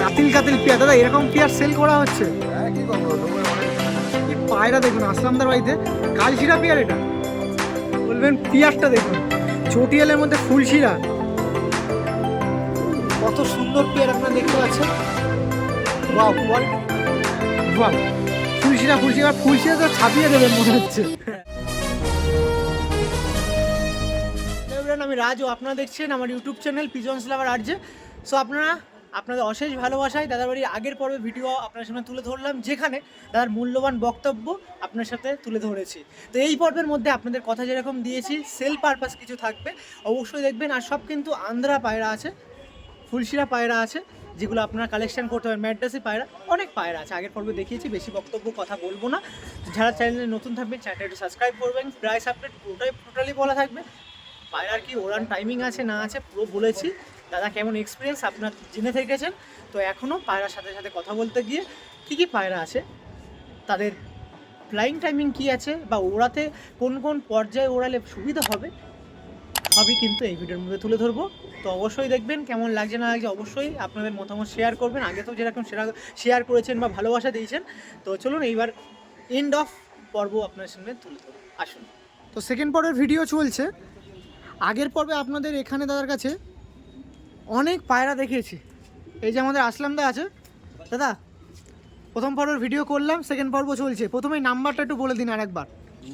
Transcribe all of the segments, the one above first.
কাতিল কাতিল pair. দাদা এরকম pair sell করা হচ্ছে। হ্যাঁ পায়রা দেখুন আসলামদার বাড়িতে। কালশিরা পেয়ার এটা। বলবেন পিয়ারটা দেখুন। চটিয়ালের মধ্যে ফুলশিরা। কত সুন্দর পেয়ার আপনারা দেখতে পাচ্ছেন। বাহ বাহ। ফুলশিরা ফুলশিরা। ফুলশিরা তো ছাপিয়ে দেবেন মনে হচ্ছে। আমি রাজ। আপনারা দেখছেন আমার YouTube channel pigeons lover RJ so আপনারা আপনাদের অশেষ ভালোবাসায় দাদার বাড়ির আগের পর্বে ভিডিও আপনার সামনে তুলে ধরলাম, যেখানে দাদার মূল্যবান বক্তব্য আপনার সাথে তুলে ধরেছি। তো এই পর্বের মধ্যে আপনাদের কথা যেরকম দিয়েছি সেল পারপাস কিছু থাকবে। অবশ্যই দেখবেন, আর সব কিন্তু আন্ধ্রা পায়রা আছে, ফুলশিরা পায়রা আছে, যেগুলো আপনারা কালেকশন করতে পারেন ম্যাড্রাসি পায়রা, অনেক পায়রা আছে। আগের পর্বে দেখিয়েছি, বেশি বক্তব্য কথা বলব না। যারা চ্যানেলে নতুন থাকবেন চ্যানেলটা সাবস্ক্রাইব করবেন প্রাইস আপডেট পুরোটাই টোটালি বলা থাকবে। পায়রার কি ওরান টাইমিং আছে, না আছে, পুরো বলেছি। দাদা, কেমন এক্সপিরিয়েন্স আপনার জেনে থেকেছেন? তো এখনও পায়রার সাথে সাথে কথা বলতে গিয়ে কী কী পায়রা আছে? তাদের ফ্লাইং টাইমিং কী আছে? বা ওড়াতে কোন কোন পর্যায়ে ওড়ালে সুবিধা হবে? সবই কিন্তু এই ভিডিওর মধ্যে তুলে ধরবো। তো অবশ্যই দেখবেন, কেমন লাগছে না লাগছে অবশ্যই আপনাদের মতামত শেয়ার করবেন। আগে তো যেরকম সেরা শেয়ার করেছেন বা ভালোবাসা দিয়েছেন, তো চলুন এইবার এন্ড অফ পর্ব আপনার সামনে তুলে ধরবো আসুন। তো সেকেন্ড পর্বের ভিডিও চলছে। আগের পর্বে আপনাদের এখানে দাদার কাছে অনেক পায়রা দেখিয়েছি। এই যে আমাদের আসলামদা আছে। দাদা প্রথম পর্বের ভিডিও করলাম সেকেন্ড পর্ব চলছে। প্রথমেই নাম্বারটা একটু বলে দিন আরেকবার।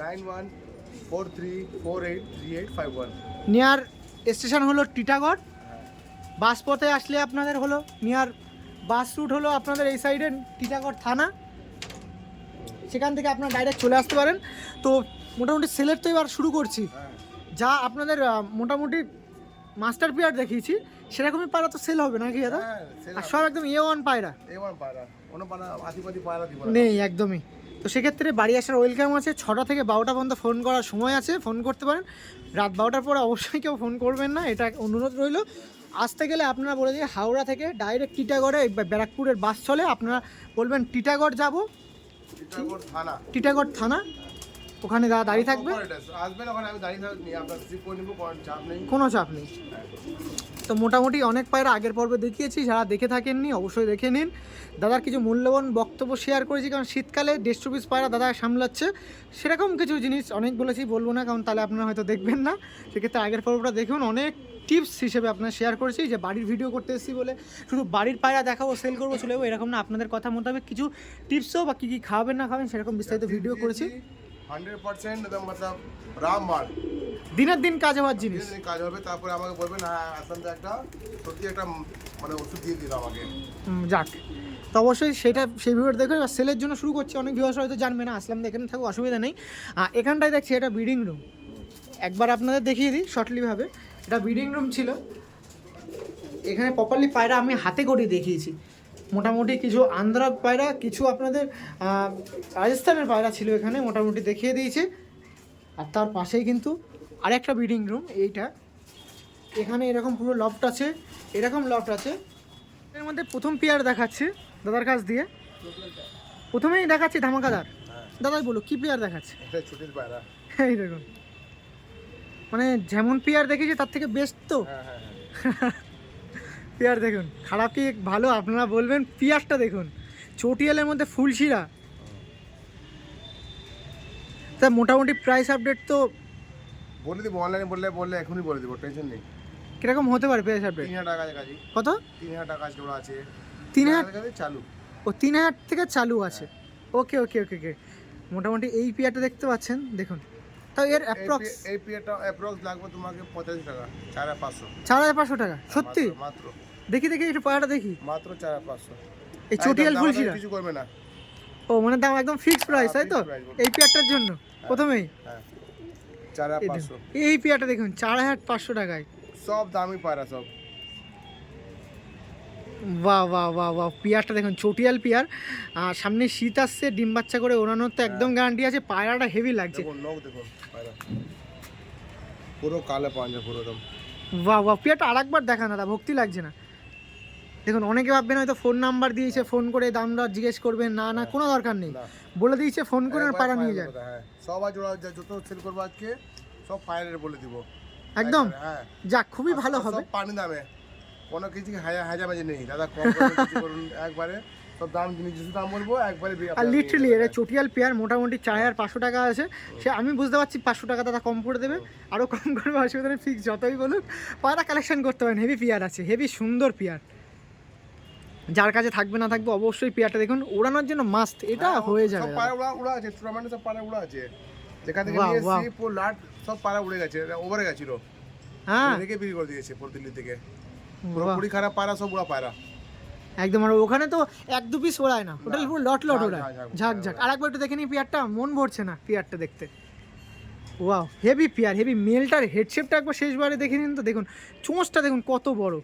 Nine one four three four eight three eight five one near station হলো টিটাগড়। বাস পথে আসলে আপনাদের হলো নিয়ার বাস রুট হলো আপনাদের এই সাইডে টিটাগড় থানা। সেখান থেকে আপনারা ডাইরেক্ট চলে আসতে পারেন। তো মোটামুটি সেলের তো এবার শুরু করছি। হ্যাঁ। যা আপনাদের মোটামুটি মাস্টার পিয়ার দেখিয়েছি। সেরকমই পায়রা তো সেল হবে নাকি দাদা? হ্যাঁ আর সব একদম এ ওয়ান পায়রা? এ ওয়ান পায়রা। পায়রা পায়রা দিব না। নেই একদমই। তো সেক্ষেত্রে বাড়ি আসার ওয়েলকাম আছে। ছটা থেকে বারোটা পর্যন্ত ফোন করার সময় আছে ফোন করতে পারেন। রাত বারোটার পরে অবশ্যই কেউ ফোন করবেন না এটা অনুরোধ রইল। আসতে গেলে আপনারা বলে দিয়ে হাওড়া থেকে ডাইরেক্ট টিটাগড়ে ব্যারাকপুরের বাস চলে। আপনারা বলবেন টিটাগড় যাব? টিটাগড় থানা। ওখানে দাদা দাঁড়িয়ে থাকবে? কোনো চাপ নেই। তো মোটামুটি অনেক পায়রা আগের পর্বে দেখিয়েছি, যারা দেখে থাকেননি অবশ্যই দেখে নিন। দাদার কিছু মূল্যবান বক্তব্য শেয়ার করেছি, কারণ শীতকালে দেড়শো পিস পায়রা দাদা সামলাচ্ছে। সেরকম কিছু জিনিস অনেক বলেছি, বলব না, কারণ তাহলে আপনারা হয়তো দেখবেন না। সেক্ষেত্রে আগের পর্বটা দেখুন, অনেক টিপস হিসেবে আপনার শেয়ার করেছি, যে বাড়ির ভিডিও করতে এসেছি বলে। শুধু বাড়ির পায়রা দেখাবো সেল করব, চলে যাব, এরকম না, আপনাদের কথা মোতাবেক কিছু টিপসও বা কী কী খাওয়াবেন না খাবেন, সেরকম বিস্তারিত ভিডিও করেছি। হান্ড্রেড পার্সেন্ট রাম মাল দিনের দিন কাজ হওয়ার জিনিস। দিন কাজ হবে তারপরে আমাকে বলবেন হ্যাঁ আসাম একটা সত্যি একটা মানে ওষুধ দিয়ে দিল আমাকে। যাক। তো অবশ্যই সেটা সেই ভিডিওটা দেখো এবার সেলের জন্য শুরু করছি। অনেক ভিউয়ার্স হয়তো জানবে না আসলাম এখানে থাকুক অসুবিধা নেই। আর এখানটায় দেখছি এটা ব্রিডিং রুম একবার আপনাদের দেখিয়ে দিই শর্টলিভাবে এটা ব্রিডিং রুম ছিল। এখানে প্রপারলি পায়রা আমি হাতে করে দেখিয়েছি। মোটামুটি কিছু আন্ধ্রা পায়রা কিছু আপনাদের রাজস্থানের পায়রা ছিল এখানে মোটামুটি দেখিয়ে দিয়েছে। আর তার পাশেই কিন্তু আরেকটা ব্রিডিং রুম এইটা। এখানে এরকম পুরো লফট আছে এরকম লফট আছে। এর মধ্যে প্রথম পেয়ার দেখাচ্ছে দাদার কাছ দিয়ে। প্রথমেই দেখাচ্ছি ধামাকাদার। হ্যাঁ দাদাই বলো কি পেয়ার দেখাচ্ছে? এই দেখুন। মানে যেমন পেয়ার দেখেছি তার থেকে বেস্ট তো। হ্যাঁ হ্যাঁ হ্যাঁ। পেয়ার দেখুন খারাপ কি ভালো? আপনারা বলবেন পেয়ারটা দেখুন। চটিয়ালের মধ্যে ফুলশিরা। তা মোটামুটি প্রাইস আপডেট তো বলে দিব অনলাইনে বললে বললে এখনই বলে দিব টেনশন নেই। কীরকম হতে পারে প্রাইস আপডেট তিন হাজার টাকা কাছাকাছি কত? তিন হাজার টাকা জোড়া আছে। তিন হাজার? টাকা চালু। ও তিন হাজার থেকে চালু আছে। ওকে ওকে ওকে ওকে মোটামুটি এই পেয়ারটা দেখতে পাচ্ছেন দেখুন। তাও এর অ্যাপ্রক্স এই পিয়ারটা অ্যাপ্রক্স লাগবে তোমাকে পঁচাশি টাকা চার হাজার পাঁচশো। চার হাজার পাঁচশো টাকা সত্যি? মাত্র- দেখি দেখি একটু পায়াটা দেখি। মাত্র চার হাজার পাঁচশো। এই চটিয়াল ফুলশিরা? কিছু করবে না। ও মানে দাম একদম ফিক্সড প্রাইস তাই তো। এই পেয়ারটার জন্য প্রথমেই? হ্যাঁ। চার হাজার এই পাঁচশো। দেখুন, এই পেয়ারটা দেখুন চার হাজার পাঁচশো টাকায়। সব দামই পায়রা সব। বাহ বাহ বাহ বাহ পেয়ারটা দেখুন চটিয়াল পেয়ার। আর সামনে শীত আসছে ডিম বাচ্চা করে ওড়ানোর তো একদম গ্যারান্টি আছে পায়রাটা হেভি লাগছে। নখ দেখুন পায়রা। পুরো কালো পাঞ্জা পুরো একদম। বাহ বাহ পেয়ারটা আরেকবার দেখান দাদা ভক্তি লাগছে না। দেখুন অনেকে ভাববেন হয়তো ফোন নাম্বার দিয়েছে ফোন করে দামটা জিজ্ঞেস করবেন না না কোনো দরকার নেই। বলে দিয়েছে ফোন করে পায়রা নিয়ে যান কথা, হ্যাঁ। সব আজ ওরা যা- যত সেল করব আজকে সব পায়রের বলে দিব। একদম? হ্যাঁ। যাক খুবই ভালো হবে। পানি দামে। কোনো কিছু হাজা হাজামাজি নেই। দাদা কম করুন, একবারে। সব দাম দাম বলব একবারে আর লিটারালি এটা চটিয়াল পেয়ার মোটামুটি চার হাজার পাঁচশো টাকা আছে। সে আমি বুঝতে পারছি পাঁচশো টাকা দাদা কম করে দেবে। আরও কম করবে অসুবিধা নেই ফিক্স যতই বলুক। পায়রা কালেকশন করতে পারেন হেভি পেয়ার আছে হেভি সুন্দর পেয়ার। যার কাছে থাকবে না থাকবে অবশ্যই পেয়ারটা দেখুন ওড়ানোর জন্য মাস্ট এটা হ্যাঁ, হয়ে সব যাবে। পাড়া উড়া উড়া আছে টুর্নামেন্টে সব উড়া আছে। যেখান থেকে বাহ, নিয়ে এসেছি পুরো লাট সব উড়ে গেছে ওভারে গেছিল। হ্যাঁ। রেখে বিক্রি করে দিয়েছে পুরো দিল্লি থেকে। খারাপ সব উড়া পায়রা। একদম আর ওখানে তো এক দু পিস ওড়ায় না ওটা পুরো লট লট ওড়ায়। ঝাঁক, ঝাঁক, ঝাঁক ঝাঁক। আর একবার একটু দেখে নিই পেয়ারটা মন ভরছে না পেয়ারটা দেখতে। ওয়াও হেভি পেয়ার হেভি মেলটার হেডশেপটা একবার শেষবারে দেখে নিন তো দেখুন চোঁচটা দেখুন কত বড়।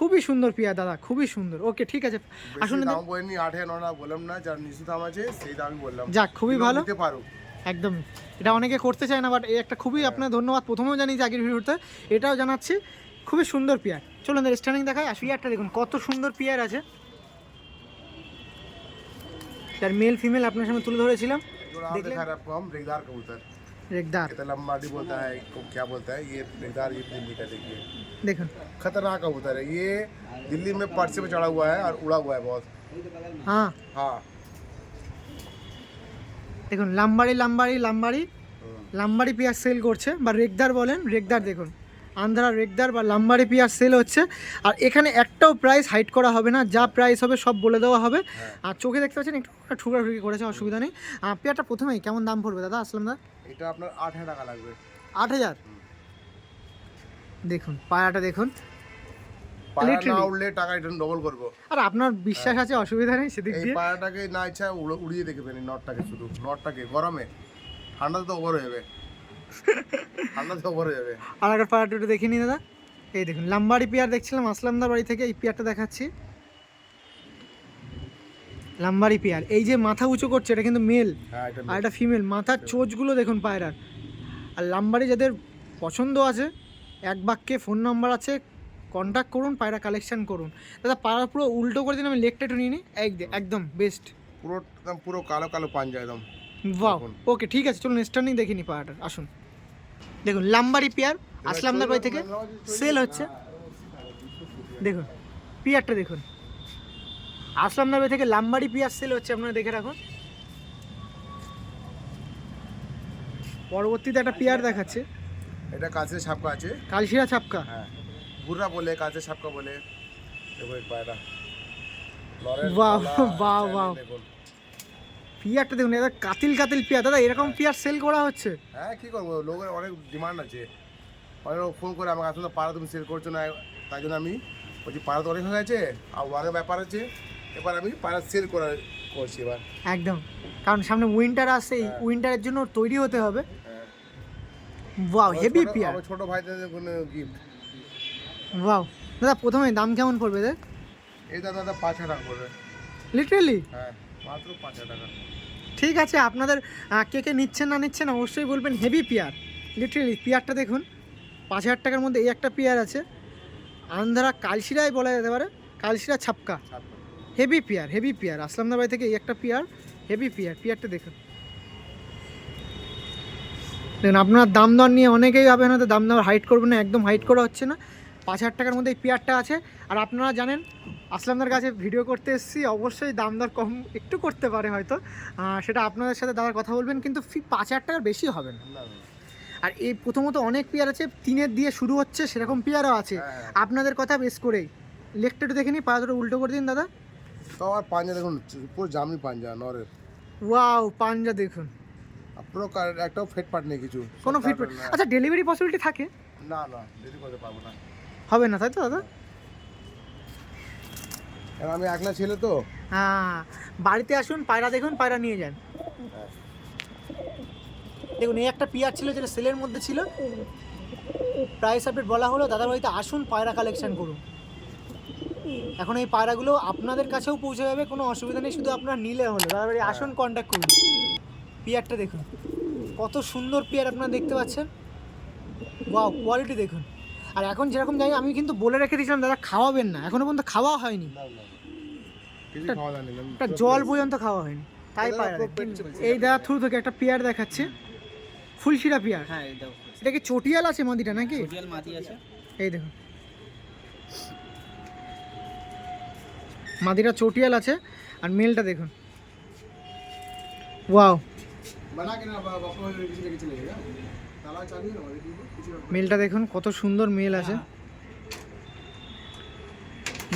খুবই সুন্দর পেয়ার দাদা খুবই সুন্দর। ওকে ঠিক আছে। আসুন দাম বলিনি আট হাজার নটা বললাম না যার নিচু দাম আছে সেই দামই বললাম। যাক খুবই ভালো। নিতে পারো। একদম। এটা অনেকে করতে চায় না বাট এই একটা খুবই আপনার ধন্যবাদ। প্রথমেও জানিয়েছি আগের ভিডিওতে এটাও জানাচ্ছি খুবই সুন্দর পেয়ার চলুন স্ট্যান্ডিং দেখায় আর পেয়ারটা দেখুন কত সুন্দর পেয়ার আছে। তার মেল ফিমেল আপনার সামনে তুলে ধরেছিলাম। जो आप देखले? दिखा रहे हैं आपको हम रेगदार कबूतर রেগদার ये तो लंबाडी बोलता है इसको क्या बोलता है ये रेगदार ये दिल्ली का देखिए দেখুন खतरनाक कबूतर है ये दिल्ली में पर्चे पे चढ़ा हुआ है और उड़ा हुआ है बहुत হ্যাঁ हाँ দেখুন লাম্বাড়ি লাম্বাড়ি লাম্বাড়ি লাম্বাড়ি পেঁয়াজ সেল করছে বা রেগদার বলেন রেগদার দেখুন আন্ধ্রা রেগদার বা লাম্বাড়ি পেঁয়াজ সেল হচ্ছে আর এখানে একটাও প্রাইস হাইট করা হবে না যা প্রাইস হবে সব বলে দেওয়া হবে আর চোখে দেখতে পাচ্ছেন একটু ঠুকরা ঠুকি করেছে অসুবিধা নেই আর পেঁয়াজটা প্রথমেই কেমন দাম পড়বে দাদা আসলাম দা এটা আপনার আট হাজার টাকা লাগবে। আট হাজার? দেখুন পায়াটা দেখুন। পায়রা না? উঠলে টাকা রিটার্ন ডবল করব। আর আপনার বিশ্বাস আছে অসুবিধা নেই সেদিক এই দিয়ে? পায়রাটাকে না ইচ্ছা উড়িয়ে দেখবেন নটটাকে শুধু নটটাকে। গরমে। ঠান্ডা তো ওভার হয়ে যাবে। ঠান্ডা তো ওভার হয়ে যাবে। আর একবার পায়াটা একটু দেখে নিই দাদা। এই দেখুন লাম্বাড়ি পেয়ার দেখছিলাম আসলামদার বাড়ি থেকে এই পেয়ারটা দেখাচ্ছি। লাম্বাড়ি পেয়ার। এই যে মাথা উঁচু করছে এটা কিন্তু মেল হ্যাঁ আর এটা ফিমেল মাথার চোচগুলো দেখুন পায়রার। আর লাম্বারি যাদের পছন্দ আছে এক বাক্যে ফোন নাম্বার আছে কন্ট্যাক্ট করুন পায়রা কালেকশন করুন। দাদা পায়রা পুরো উল্টো করে দিন আমি লেগটা একটু নিয়ে নিই। এক- একদম বেস্ট পুরো একদম পুরো কালো কালো পাঞ্জা একদম। বাহ। ওকে ঠিক আছে চলুন স্টার্নিং দেখে নিই পায়রাটার আসুন। দেখুন লাম্বারি পেয়ার আসলামদার বাড়ি থেকে? সেল হচ্ছে। দেখুন পেয়ারটা দেখুন। আসলামদার বাড়ি থেকে লাম্বারি পিয়ার সেল হচ্ছে আপনারা দেখে রাখুন। পরবর্তীতে একটা পিয়ার দেখাচ্ছে। এটা কাছের ছাপকা আছে। কালশিরা ছাপকা। হ্যাঁ। বুড়া বলে কাছের ছাপকা বলে। দেখো পায়রা নরের বাহ, বাহ, বাহ। দেখুন। পিয়ারটা দেখুন এটা কাতিল কাতিল পিয়ার দাদা এরকম পিয়ার সেল করা হচ্ছে? হ্যাঁ কি করব? লোকের অনেক ডিমান্ড আছে। অনেক ফোন করে আমাকে আসলে পাড়া তুমি সেল করছ না? তাই জন্য আমি বলছি পাড়া তো অনেক হয়ে গেছে। আর ব্যাপার আছে। এবার আমি পাড়া সেল করা করছি এবার। একদম। কারণ সামনে উইন্টার আসছে উইন্টারের জন্য তৈরি হতে হবে। ওয়াও হেভি পিয়ার আমার ছোট ভাইদের কোনো গিফট ওয়াও দাদা প্রথমে দাম কেমন পড়বে দে এই দাদা দাদা পাঁচ হাজার টাকা পড়বে। লিটারেলি হ্যাঁ মাত্র পাঁচ হাজার টাকা। ঠিক আছে আপনাদের কে কে নিচ্ছেন না নিচ্ছেন অবশ্যই বলবেন হেভি পিয়ার লিটারেলি পিয়ারটা দেখুন। পাঁচ হাজার টাকার মধ্যে এই একটা পিয়ার আছে। আন্ধ্রা কালশিরাই বলা যেতে পারে। কালশিরা ছাপকা। হেভি পিয়ার হেভি পিয়ার আসলামদার বাড়ি থেকে এই একটা পিয়ার হেভি পিয়ার পিয়ারটা দেখুন। দেখুন আপনার দাম দর নিয়ে অনেকেই হবে না হয়তো দাম দর হাইট করবেন না একদম হাইট করা হচ্ছে না। পাঁচ হাজার টাকার মধ্যে এই পেয়ারটা আছে। আর আপনারা জানেন আসলামদার কাছে ভিডিও করতে এসেছি অবশ্যই দাম দর কম একটু করতে পারে হয়তো। সেটা আপনাদের সাথে দাদার কথা বলবেন কিন্তু ফি পাঁচ হাজার টাকার বেশি হবে না। আর এই প্রথমত অনেক পেয়ার আছে তিনের দিয়ে শুরু হচ্ছে সেরকম পেয়ারও আছে। হ্যাঁ। আপনাদের কথা বেশ করেই। লেগটা একটু দেখে নিই পা দুটো উল্টো করে দিন দাদা। তো আমার পাঞ্জা দেখুন পুরো জামি পাঞ্জা নরের। ওয়াও পাঞ্জা দেখুন। পুরো একটাও ফেট পাট নেই কিছু। কোনো ফিট হ্যাঁ। আচ্ছা ডেলিভারি পসিবিলিটি থাকে? না না দেরি করতে পারব না। হবে না তাই তো দাদা? আমি একলা ছেলে তো। হ্যাঁ বাড়িতে আসুন পায়রা দেখুন পায়রা নিয়ে যান। দেখুন এই একটা পিয়ার ছিল যেটা সেলের মধ্যে ছিল। প্রাইস আপডেট বলা হলো দাদা বাড়িতে আসুন পায়রা কালেকশন করুন। এখন এই পায়রাগুলো আপনাদের কাছেও পৌঁছে যাবে কোনো অসুবিধা নেই শুধু আপনারা নিলে হলো। বাড়ি আসুন কন্ট্যাক্ট করুন। পিয়ারটা দেখুন। কত সুন্দর পিয়ার আপনারা দেখতে পাচ্ছেন। ওয়াও কোয়ালিটি দেখুন। আর এখন যেরকম জানি আমি কিন্তু বলে রেখে দিয়েছিলাম দাদা খাওয়াবেন না। এখনও পর্যন্ত খাওয়া হয়নি। একটা জল পর্যন্ত খাওয়া হয়নি। তাই পায়রা এই দাদা থ্রু থেকে একটা পেয়ার দেখাচ্ছে। ফুলশিরা পেয়ার। হ্যাঁ এটা কি চটিয়াল আছে মাদিটা নাকি? চটিয়াল মাটি আছে। এই দেখুন। মাদিরা চটিয়াল আছে আর মেলটা দেখুন। ওয়াও। মেলটা দেখুন কত সুন্দর মেল আছে।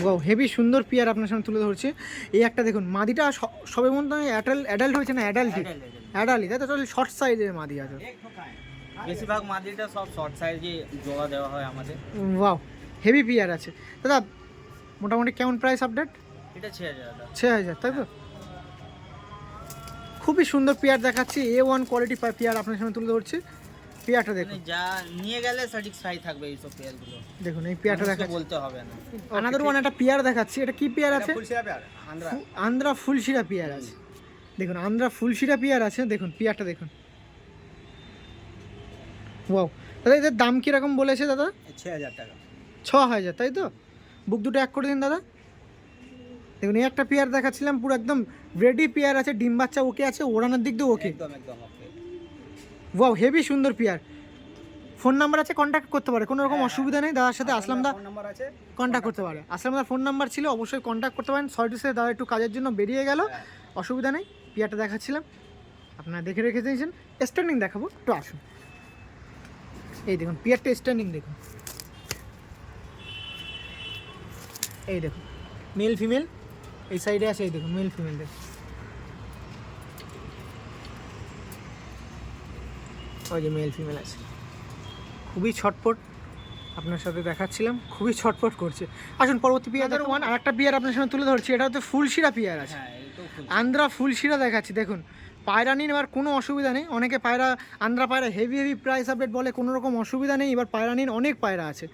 ওয়াও হেভি সুন্দর পিয়ার আপনার সামনে তুলে ধরছে। এই একটা দেখুন মাদিটা সবে মন তো অ্যাডাল্ট হয়েছে না অ্যাডাল্টি অ্যাডাল্টি তাই তো? শর্ট সাইজের মাদি আছে। বেশিরভাগ মাদিটা সব শর্ট সাইজে জোড়া দেওয়া হয় আমাদের। ওয়াও হেভি পিয়ার আছে। দাদা মোটামুটি কেমন প্রাইস আপডেট এটা তাই তো? খুবই সুন্দর পেয়ার দেখাচ্ছি এ ওয়ান কোয়ালিটি পেয়ার আপনার সামনে তুলে ধরছি। পেয়ারটা দেখুন। মানে যা নিয়ে গেলে স্যাটিসফাই থাকবে এইসব পেয়ারগুলো। দেখুন এই পেয়ারটা দেখাচ্ছি। বলতে হবে না। আনাদার ওয়ান একটা পেয়ার দেখাচ্ছি। এটা কি পেয়ার আছে? আন্দ্রা। ফু- আন্ধ্রা ফুলশিরা পেয়ার আছে। দেখুন আন্দ্রা ফুলশিরা পেয়ার আছে। দেখুন পেয়ারটা দেখুন। ওয়াও দাদা এদের দাম কীরকম বলেছে দাদা? ছ হাজার টাকা। ছ হাজার তাই তো? বুক দুটো এক করে দিন দাদা। দেখুন এই একটা পেয়ার দেখাচ্ছিলাম পুরো একদম রেডি পেয়ার আছে ডিম বাচ্চা ওকে আছে ওড়ানোর দিক দিয়ে ওকে। একদম একদম ওকে ওয়াও হেভি সুন্দর পেয়ার। ফোন নাম্বার আছে কন্ট্যাক্ট করতে পারে কোনো রকম অসুবিধা নেই দাদার সাথে আসলাম দা। নাম্বার আছে কন্ট্যাক্ট করতে পারে। আসলাম দা ফোন নাম্বার ছিল অবশ্যই কন্ট্যাক্ট করতে পারেন। সরি সে দাদা একটু কাজের জন্য বেরিয়ে গেল। অসুবিধা নেই পিয়ারটা দেখাচ্ছিলাম। আপনারা দেখে রেখে দিয়েছেন। স্ট্যান্ডিং দেখাবো একটু আসুন। এই দেখুন পিয়ারটা স্ট্যান্ডিং দেখুন। এই দেখুন মেল ফিমেল এই সাইডে আছে এই দেখুন মেল ফিমেল দেখুন ওই যে মেল ফিমেল আছে। খুবই ছটপট আপনার সাথে দেখাচ্ছিলাম খুবই ছটপট করছে। আসুন পরবর্তী পিয়ার ওয়ান আর একটা পিয়ার আপনার সামনে তুলে ধরছি এটা হচ্ছে ফুলশিরা পিয়ার আছে। হ্যাঁ আন্দ্রা ফুলশিরা দেখাচ্ছি দেখুন। পায়রা নিন এবার কোনো অসুবিধা নেই। অনেকে পায়রা আন্দ্রা পায়রা হেভি হেভি প্রাইস আপডেট বলে কোনো রকম অসুবিধা নেই। এবার পায়রা নিন অনেক পায়রা আছে।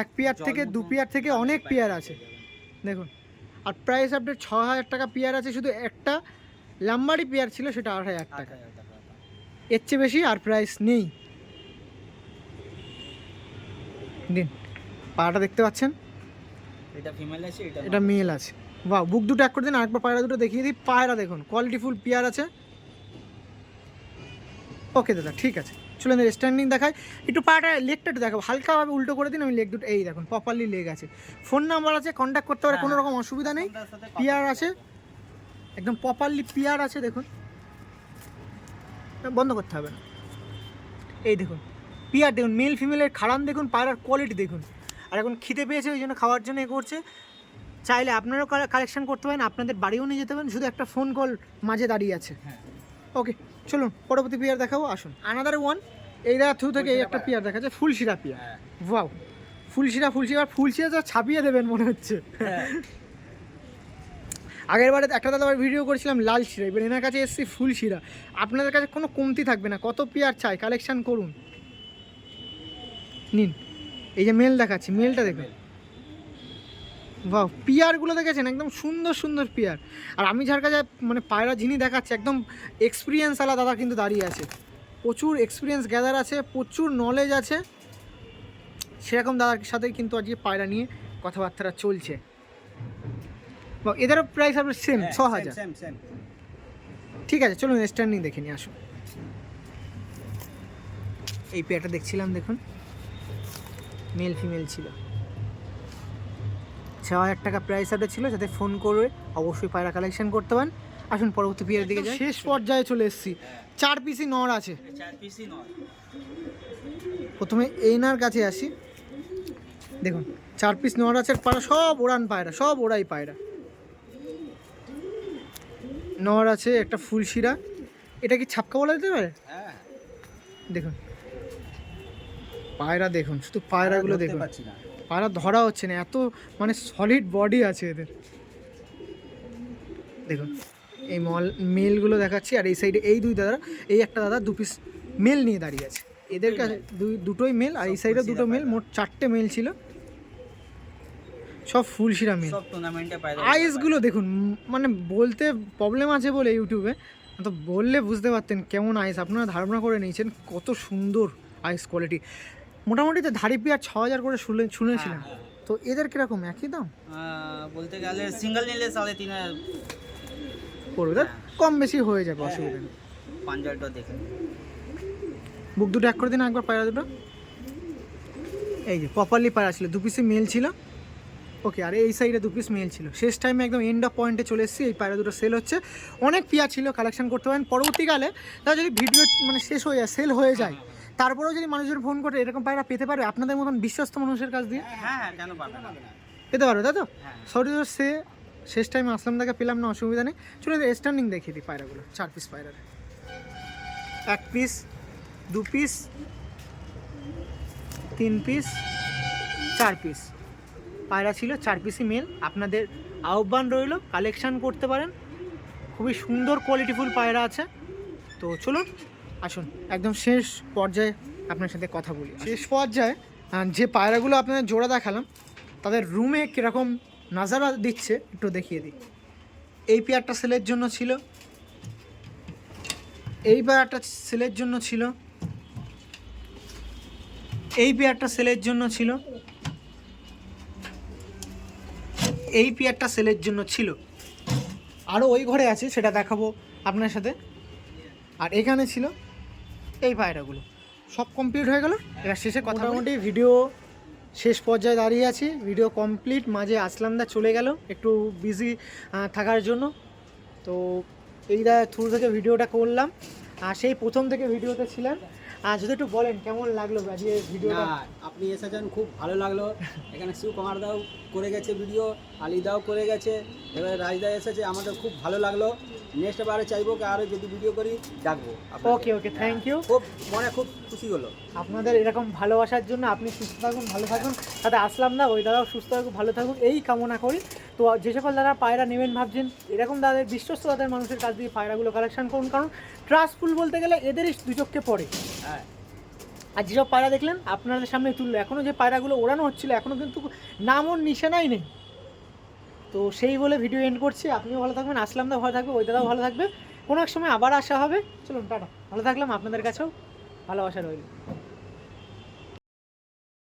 এক পিয়ার থেকে দু পিয়ার থেকে অনেক পিয়ার আছে। দেখুন। আর প্রাইস আপডেট ছ হাজার টাকা পেয়ার আছে শুধু একটা লাম্বারি পেয়ার ছিল সেটা আট হাজার টাকা এর চেয়ে বেশি আর প্রাইস নেই। দিন পায়রাটা দেখতে পাচ্ছেন? এটা ফিমেল আছে এটা এটা মেল আছে। বা বুক দুটো এক করে দিন আরেকবার পায়রা দুটো দেখিয়ে দিই। পায়রা দেখুন কোয়ালিটি ফুল পেয়ার আছে। ওকে দাদা ঠিক আছে। চলে চলুন স্ট্যান্ডিং দেখাই। একটু পায়রাটা লেগটা একটু দেখাবো। হালকাভাবে উল্টো করে দিন আমি লেগ দুটো এই দেখুন প্রপারলি লেগ আছে। ফোন নাম্বার আছে কন্ট্যাক্ট করতে পারে কোনো রকম অসুবিধা নেই। পিয়ার আছে। একদম প্রপারলি পিয়ার আছে দেখুন। বন্ধ করতে হবে। না এই দেখুন পিয়ার দেখুন মেল ফিমেলের খারান দেখুন পায়রার কোয়ালিটি দেখুন। আর এখন খিদে পেয়েছে ওই জন্য খাওয়ার জন্য এ করছে। চাইলে আপনারাও কালেকশন করতে পারেন আপনাদের বাড়িও নিয়ে যেতে পারেন। শুধু একটা ফোন কল মাঝে দাঁড়িয়ে আছে। হ্যাঁ। ওকে চলুন পরবর্তী পিয়ার দেখাবো আসুন। আনাদার ওয়ান এই দেখা থ্রু থেকে এই একটা পিয়ার দেখা যাচ্ছে ফুলশিরা পিয়ার হ্যাঁ। ওয়াও ফুলশিরা ফুলশিরা ফুলশিরা যা ছাপিয়ে দেবেন মনে হচ্ছে। হ্যাঁ। আগের বারে একটা দাদা ভিডিও করেছিলাম লাল শিরা। এবার এনার কাছে এসছি ফুল শিরা আপনাদের কাছে কোনো কমতি থাকবে না কত পেয়ার চাই কালেকশান করুন। নিন এই যে মেল দেখাচ্ছি মেলটা দেখুন। বাহ পিয়ারগুলো দেখেছেন একদম সুন্দর সুন্দর পিয়ার আর আমি যার কাছে মানে পায়রা যিনি দেখাচ্ছে একদম এক্সপিরিয়েন্স আলা দাদা কিন্তু দাঁড়িয়ে আছে। প্রচুর এক্সপিরিয়েন্স গ্যাদার আছে প্রচুর নলেজ আছে। সেরকম দাদার সাথে কিন্তু আজকে পায়রা নিয়ে কথাবার্তাটা চলছে। এদেরও প্রাইস আপনার সেম ছ হাজার ঠিক আছে চলুন স্ট্যান্ডিং দেখে নিয়ে আসুন। এই পেয়ারটা দেখছিলাম দেখুন। মেল ফিমেল ছিল। ছ হাজার টাকা প্রাইস আপডেট ছিল যাতে ফোন করে অবশ্যই পায়রা কালেকশন করতে পারেন। আসুন পরবর্তী পিয়ার দিকে যাই। শেষ পর্যায়ে চলে এসেছি। চার পিসি নর আছে। চার পিসই নয় প্রথমে এনার কাছে আসি। দেখুন চার পিস নর আছে পায়রা সব ওড়ান পায়রা সব ওড়াই পায়রা। নর আছে একটা ফুলশিরা এটা কি ছাপকা বলা যেতে পারে? হ্যাঁ। দেখুন পায়রা দেখুন শুধু পায়রাগুলো দেখুন। পারছি না। পায়রা ধরা হচ্ছে না এত মানে সলিড বডি আছে এদের। দেখুন এই মল মেলগুলো দেখাচ্ছি আর এই সাইডে এই দুই দাদা এই একটা দাদা দু পিস মেল নিয়ে দাঁড়িয়ে আছে। এদের কাছে দুই দুটোই মেল আর এই সাইডে দুটো মেল মোট চারটে মেল ছিল। সব ফুলশিরা মেল। আইসগুলো দেখুন মানে বলতে প্রবলেম আছে বলে ইউটিউবে। তো বললে বুঝতে পারতেন কেমন আইস আপনারা ধারণা করে নিয়েছেন কত সুন্দর আইস কোয়ালিটি মোটামুটি তো ধারি পেয়ার ছ হাজার করে শুনে শুনেছিলাম। হ্যাঁ, তো এদের কীরকম? একই দাম? বলতে গেলে সিঙ্গেল নিলে সাড়ে তিন হাজার। পড়বে। কম বেশি হয়ে যাবে অসুবিধা নেই। পাঞ্জালটা দেখে বুক দুটো এক করে দিন একবার পায়রা দুটো। এই যে প্রপারলি পায়রা ছিল দু পিসে মেল ছিল। ওকে আর এই সাইডে দু পিস মেল ছিল। শেষ টাইমে একদম এন্ড অফ পয়েন্টে চলে এসেছি এই পায়রা দুটো সেল হচ্ছে। অনেক পিয়া ছিল কালেকশন করতে পারেন। পরবর্তীকালে তারা যদি ভিডিও মানে শেষ হয়ে যায় সেল হয়ে যায় তারপরেও যদি মানুষজন ফোন করে এরকম পায়রা পেতে পারবে আপনাদের মতন বিশ্বস্ত মানুষের কাছ দিয়ে? হ্যাঁ হ্যাঁ কেন পাবে পেতে পারবে তাই তো? হ্যাঁ। সরি সে শেষ টাইমে আসলাম তাকে পেলাম না অসুবিধা নেই। চলে স্ট্যান্ডিং দেখিয়ে দিই পায়রাগুলো চার পিস পায়রার। এক পিস দু পিস তিন পিস চার পিস পায়রা ছিল চার পিসই মেল আপনাদের আহ্বান রইল কালেকশান করতে পারেন। খুবই সুন্দর কোয়ালিটিফুল পায়রা আছে। তো চলুন আসুন, একদম শেষ পর্যায়ে আপনার সাথে কথা বলি। শেষ পর্যায়ে যে পায়রাগুলো আপনাদের জোড়া দেখালাম, তাদের রুমে কীরকম নাজারা দিচ্ছে একটু দেখিয়ে দিই। এই পেয়ারটা সেলের জন্য ছিল। এই পেয়ারটা সেলের জন্য ছিল। এই পেয়ারটা সেলের জন্য ছিল। এই পেয়ারটা সেলের জন্য ছিল। আরও ওই ঘরে আছে, সেটা দেখাবো আপনার সাথে। আর এখানে ছিল এই পায়রাগুলো। সব কমপ্লিট হয়ে গেল? এবার শেষে কথা মোটামুটি ভিডিও শেষ পর্যায়ে দাঁড়িয়ে আছি। ভিডিও কমপ্লিট মাঝে আসলামদা চলে গেল। একটু বিজি থাকার জন্য। তো এই দা থ্রু থেকে ভিডিওটা করলাম। আর সেই প্রথম থেকে ভিডিওতে ছিলেন আর যদি একটু বলেন কেমন লাগল আজকে ভিডিওটা না আপনি এসেছেন খুব ভালো লাগল। এখানে শিবকুমার দাও করে গেছে ভিডিও আলি দাও করে গেছে এবারে রাজদা এসেছে আমাদের খুব ভালো লাগল। নেক্সট বারে চাইব কি আরও যদি ভিডিও করি ডাকবো। ওকে ওকে থ্যাংক ইউ খুব মনে খুব খুশি হলো। আপনাদের এরকম ভালোবাসার জন্য আপনি সুস্থ থাকুন ভালো থাকুন। সাথে আসলাম না ওই দাদাও সুস্থ থাকুক ভালো থাকুক এই কামনা করি। তো যে সকল দাদা পায়রা নেবেন ভাবছেন এরকম দাদের বিশ্বস্ত দাদের মানুষের কাছ দিয়ে পায়রাগুলো কালেকশন করুন কারণ ট্রাস্টফুল বলতে গেলে এদেরই দু চোখে পড়ে। হ্যাঁ। আর যেসব পায়রা দেখলেন আপনাদের সামনে তুললো। এখনও যে পায়রাগুলো ওড়ানো হচ্ছিল এখনও কিন্তু নামও নিশানাই নেই। তো সেই বলে ভিডিও এন্ড করছি। আপনিও ভালো থাকবেন, আসলাম দা ভালো থাকবে, ওই দাদাও ভালো থাকবে। কোনো এক সময় আবার আসা হবে। চলুন, টাটা। ভালো থাকলাম, আপনাদের কাছেও ভালোবাসা রইল।